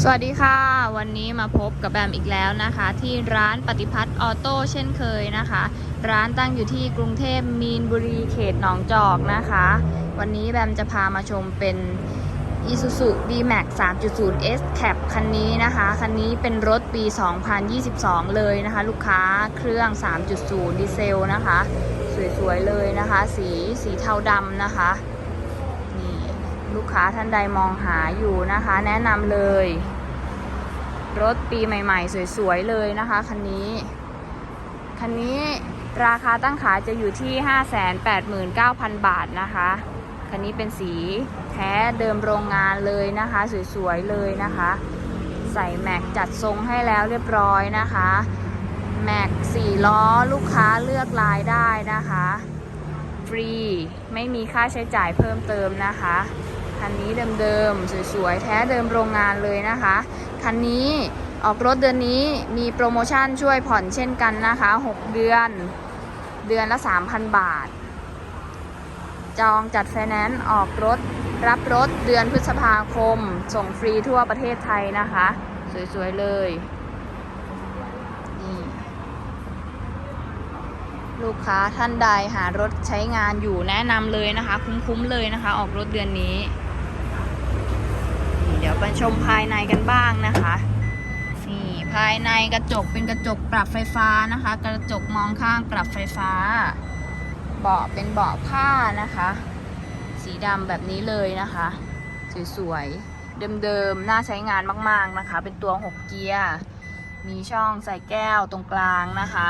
สวัสดีค่ะ วันนี้มาพบกับแบมอีกแล้วนะคะ ที่ร้านปฏิพัฒน์ออโต้เช่นเคยนะคะ ร้านตั้งอยู่ที่กรุงเทพมีนบุรีเขตหนองจอกนะคะ วันนี้แบมจะพามาชมเป็น Isuzu D-Max 3.0 S Cap คันนี้นะคะ คันนี้เป็นรถปี 2022 เลยนะคะ ลูกค้าเครื่อง 3.0 ดีเซลนะคะ สวยๆเลยนะคะ สีสีเทาดำนะคะ ลูกค้าท่านใดมองหาอยู่นะคะ แนะนำเลย รถปีใหม่ ๆ สวย ๆ เลยนะคะ คันนี้ คันนี้ราคาตั้งขายจะอยู่ที่ 589,000 บาทนะคะ คันนี้เป็นสีแท้เดิมโรงงานเลยนะคะ สวย ๆ เลยนะคะ ใส่แม็กจัดทรงให้แล้วเรียบร้อยนะคะ แม็กสี่ล้อลูกค้าเลือกลายได้นะคะ ฟรี ไม่มีค่าใช้จ่ายเพิ่มเติมนะคะ คันนี้เดิมๆ สวยๆ แท้เดิมโรงงานเลยนะคะ คันนี้ออกรถเดือนนี้มีโปรโมชั่นช่วยผ่อนเช่นกันนะคะ 6 เดือน เดือนละ 3,000 บาท จองจัดไฟแนนซ์ออกรถ รับรถเดือนพฤษภาคม ส่งฟรีทั่วประเทศไทยนะคะ สวยๆ เลยนี่ลูกค้าท่านใดหารถใช้งานอยู่แนะนำเลยนะคะ คุ้มๆเลยนะคะ ออกรถเดือนนี้ ยวไปชมภายในกันบ้างนะคะนี่ภายในกระจกเป็นกระจกปรับไฟฟ้านะคะ กระจกมองข้างปรับไฟฟ้า เบาะเป็นเบาะผ้านะคะ สีดำแบบนี้เลยนะคะสวยๆเดิมๆน่าใช้งานมากๆนะคะ เป็นตัว6เกียร์มีช่องใส่แก้วตรงกลางนะคะ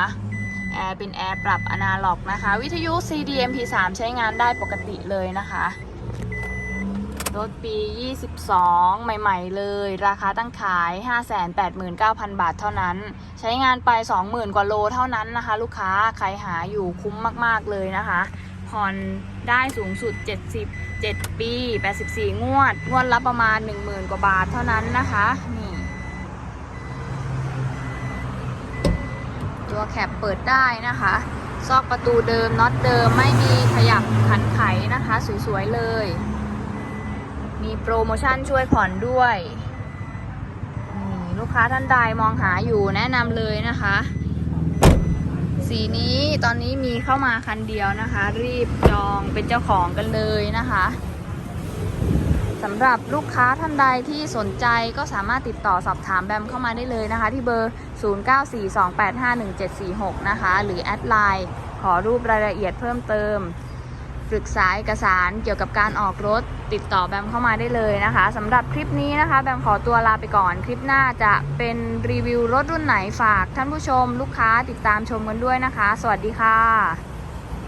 แอร์เป็นแอร์ปรับอนาล็อกนะคะ วิทยุ CD MP3 ใช้งานได้ปกติเลยนะคะ รถปี 22 ใหม่ ๆ เลย ราคาตั้งขาย 589,000 บาทเท่านั้น ใช้งานไป 20,000 กว่าโลเท่านั้นนะคะ ลูกค้าใครหาอยู่คุ้มมากๆเลยนะคะผ่อนได้สูงสุด 77 ปี 84 งวด งวดละประมาณ 10,000 กว่าบาทเท่านั้นนะคะ นี่ตัวแคปเปิดได้นะคะ ซอกประตูเดิมน็อตเดิมไม่มีขยับขันไขนะคะ สวย ๆ เลย โปรโมชั่นช่วยผ่อนด้วยนี่ลูกค้าท่านใดมองหาอยู่แนะนำเลยนะคะ สีนี้ตอนนี้มีเข้ามาคันเดียวนะคะ รีบจองเป็นเจ้าของกันเลยนะคะสำหรับลูกค้าท่านใดที่สนใจก็สามารถติดต่อสอบถามแบมเข้ามาได้เลยนะคะ ที่เบอร์ 0942851746 นะคะ หรือแอดไลน์ขอรูปรายละเอียดเพิ่มเติม ปรึกษาเอกสารเกี่ยวกับการออกรถ ติดต่อแบมเข้ามาได้เลยนะคะสำหรับคลิปนี้นะคะ แบมขอตัวลาไปก่อนคลิปหน้าจะเป็นรีวิวรถรุ่นไหนฝากท่านผู้ชมลูกค้าติดตามชมกันด้วยนะคะ สวัสดีค่ะ